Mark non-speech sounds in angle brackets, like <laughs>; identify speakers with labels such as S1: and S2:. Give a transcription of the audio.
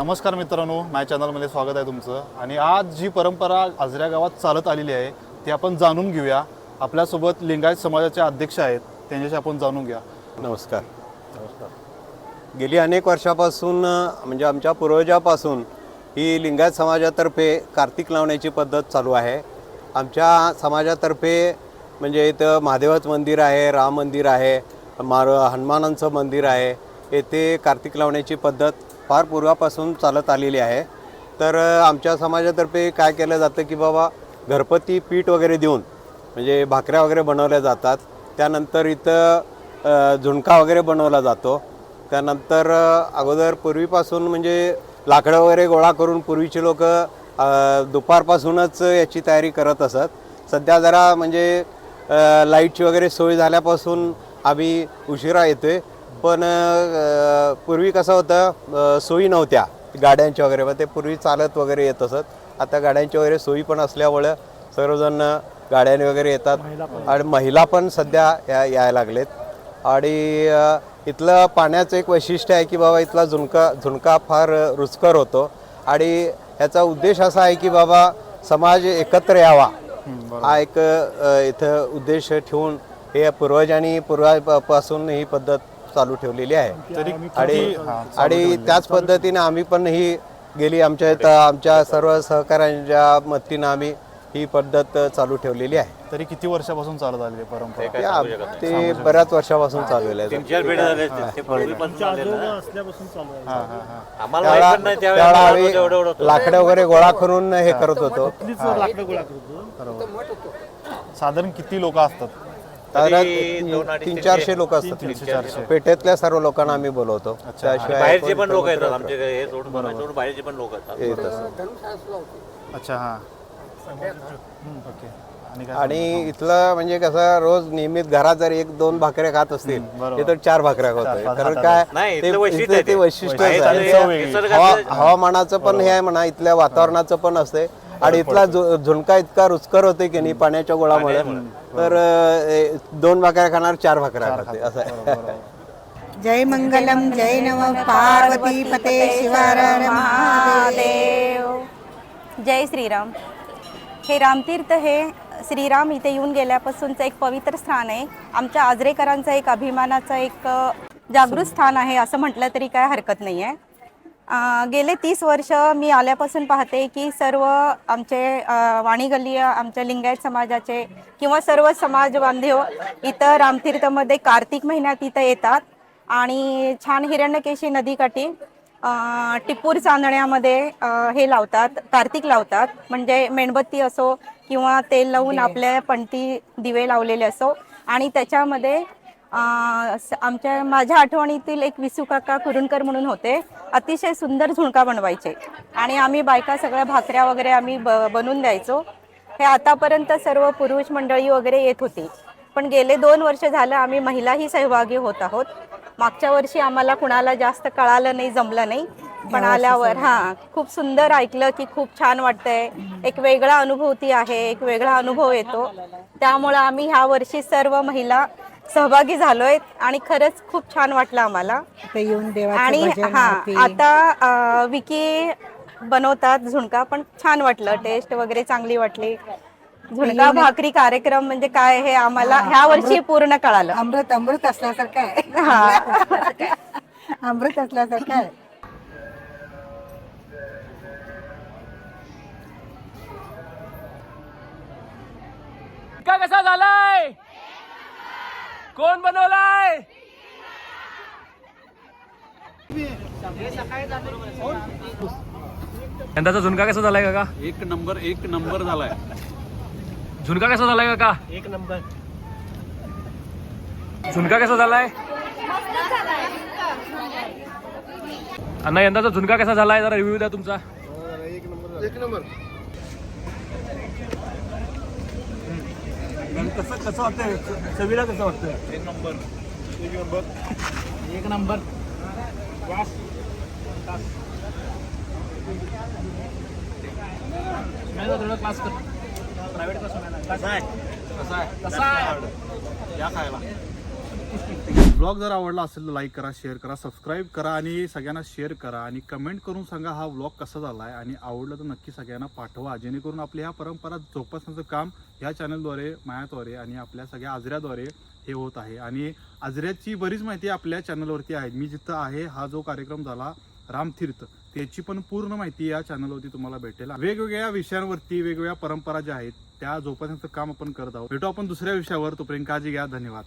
S1: नमस्कार मित्रांनो माझ्या चॅनलमध्ये स्वागत आहे तुमचं. आणि आज जी परंपरा आजऱ्या गावात चालत आलेली आहे ती आपण जाणून घेऊया. आपल्यासोबत लिंगायत समाजाचे अध्यक्ष आहेत त्यांच्याशी आपण जाणून घ्या.
S2: नमस्कार. नमस्कार गेली अनेक वर्षापासून म्हणजे आमच्या पूर्वजापासून ही लिंगायत समाजातर्फे कार्तिक लावण्याची पद्धत चालू आहे. आमच्या समाजातर्फे म्हणजे इथं महादेवाचं मंदिर आहे राम मंदिर आहे मार हनुमानांचं मंदिर आहे. येथे कार्तिक लावण्याची पद्धत फार पूर्वापासून चालत आलेली आहे. तर आमच्या समाजातर्फे काय केलं जातं की बाबा घरपती पीठ वगैरे देऊन म्हणजे भाकऱ्या वगैरे बनवल्या जातात. त्यानंतर इथं झुणका वगैरे बनवला जातो. त्यानंतर अगोदर पूर्वीपासून म्हणजे लाकडं वगैरे गोळा करून पूर्वीचे लोक दुपारपासूनच याची तयारी करत असत. सध्या जरा म्हणजे लाईटची वगैरे सोय झाल्यापासून आम्ही उशिरा येतोय. पण पूर्वी कसं होतं सोयी नव्हत्या गाड्यांच्या वगैरे. मग ते पूर्वी चालत वगैरे येत असत. आता गाड्यांची वगैरे सोयी पण असल्यामुळं सर्वजण गाड्याने वगैरे येतात. आणि महिला पण सध्या या यायला लागलेत. आणि इथलं पाण्याचं एक वैशिष्ट्य आहे की बाबा इथला झुणका झुणका फार रुचकर होतो. आणि ह्याचा उद्देश असा आहे की बाबा समाज एकत्र यावा. हा एक इथं उद्देश ठेवून हे पूर्वजांनी पूर्वापासून ही पद्धत चालू ठेवलेली आहे. आणि
S1: हा, चालू
S2: आणि. त्याच पद्धतीने आम्ही पण ही गेली. आमच्या इथं आमच्या सर्व सहकाऱ्यांच्या मदतीनं आम्ही ही पद्धत चालू ठेवलेली आहे.
S1: तरी किती वर्षापासून चालत आलेली आहे परंपरा?
S2: ते बऱ्याच वर्षापासून चाललेलं आहे.
S3: चार पिढ्या झाले असतील. ते पूर्वीपासून आलेलं ना.
S1: हा हा हा.
S3: आम्हाला माहीत पण नाही
S2: त्यावेळा
S3: त्यावेळेला
S2: त्यावेळा
S3: एवढं एवढं
S2: आम्ही
S3: होतं.
S2: लाकडं वगैरे गोळा करून हे करत होतो.
S1: साधारण किती लोक असतात?
S3: तरी
S2: तीन चारशे लोक असतात. पेठेतल्या सर्व लोकांना आम्ही बोलवतो. त्याशिवाय
S3: बाहेरचे पण लोक येतात आमचे हे सोडून मला सोडून बाहेरचे पण लोक येतात.
S2: येत असतात.
S1: अच्छा हां. ओके. आणि
S2: इथलं म्हणजे कसं रोज नियमित घरात जर एक दोन भाकऱ्या खात असतील. इथं चार भाकऱ्या
S1: पाच
S2: कारण. काय
S3: नाही,
S2: ते
S3: इथलं वैशिष्ट्य
S2: हवामानाचं पण हे आहे म्हणा इथल्या वातावरणाचं पण असते. आणि इथला झु- झुणका इतका रुचकर होते की नाही पाण्याच्या गोळामुळे. तर अं, ए, दोन भाकऱ्या खाणार चार भाकऱ्या खाते असं आहे.
S4: जय मंगलम जय नम पार्वती पते शिवार महादेव.
S5: जय श्रीराम. हे रामतीर्थ हे श्रीराम इथे येऊन गेल्यापासूनचं एक पवित्र स्थान आहे. आमच्या आजरेकरांचं एक अभिमानाचं एक जागृत स्थान आहे असं म्हटलं तरी काय हरकत नाही आहे गेले तीस वर्ष मी आल्यापासून पाहते की सर्व आमचे अ, वाणीगल्लीय आमच्या लिंगायत समाजाचे किंवा सर्व समाज बांधव इथं रामतीर्थमध्ये कार्तिक महिन्यात इथं येतात. आणि छान हिरण्यकेशी नदीकाठी टिपूर चांदण्यामध्ये हे लावतात कार्तिक लावतात. म्हणजे मेणबत्ती असो किंवा तेल लावून आपल्या पणती दिवे लावलेले असो. आणि त्याच्यामध्ये आमच्या माझ्या आठवणीतील एक विसू काका कुरुणकर म्हणून होते. अतिशय सुंदर झुणका बनवायचे. आणि आम्ही बायका सगळ्या भाकऱ्या वगैरे आम्ही ब बनवून द्यायचो. हे आतापर्यंत सर्व पुरुष मंडळी वगैरे येत होती. पण गेले दोन वर्ष झालं आम्ही महिलाही सहभागी होत आहोत. मागच्या वर्षी आम्हाला कुणाला जास्त कळालं नाही जमलं नाही. पण आल्यावर हा खूप सुंदर ऐकलं की खूप छान वाटतंय. एक वेगळा अनुभूती आहे एक वेगळा अनुभव येतो. त्यामुळं आम्ही ह्या वर्षी सर्व महिला सहभागी झालोय आणि खरंच खूप छान वाटलं आम्हाला.
S4: इथे येऊन देवाचं
S5: आणि
S4: भजन
S5: हा
S4: आरती.
S5: आता अ, विकी बनवतात झुणका पण छान वाटलं. टेस्ट वगैरे चांगली वाटली. झुणका भाकरी कार्यक्रम म्हणजे काय हे आम्हाला ह्या वर्षी पूर्ण कळालं.
S4: अमृत अमृत असल्यासारखं आहे. <laughs>
S5: हा.
S4: अमृत असल्यासारखं आहे.
S6: का कसा झालाय? कोण बनवलाय? यंदाचा झुणका कसा झालाय काका?
S7: एक नंबर एक नंबर झालाय.
S6: झुणका कसा झालाय काका? एक नंबर. झुणका कसा झालाय? अण्णा यंदाचा झुणका कसा झालाय? जरा रिव्ह्यू द्या तुमचा.
S7: कसं कसं वाटतंय? चवीला कसं वाटतंय? एक नंबर. एक नंबर. एक नंबर.
S3: कसं आहे? कसं आहे?
S7: कसा आहे? या खायला.
S1: ब्लॉग जर आवडला असेल तर लाईक करा शेअर करा सबस्क्राईब करा आणि सगळ्यांना शेअर करा आणि कमेंट करून सांगा हा ब्लॉग कसा झाला आहे आणि आवडलं तर नक्की सगळ्यांना पाठवा जेणेकरून आपल्या ह्या परंपरा जोपासण्याचं काम ह्या चॅनलद्वारे मायाद्वारे आणि आपल्या सगळ्या आजऱ्याद्वारे हे होत आहे. आणि आजऱ्याची बरीच माहिती आपल्या चॅनलवरती आहे. मी जिथं आहे हा जो कार्यक्रम झाला रामतीर्थ त्याची पण पूर्ण माहिती या चॅनलवरती तुम्हाला भेटेल. वेगवेगळ्या विषयांवरती वेगवेगळ्या परंपरा ज्या आहेत त्या जोपासण्याचं काम आपण करत आहोत. भेटू आपण दुसऱ्या विषयावर. तोपर्यंत काळजी घ्या. धन्यवाद.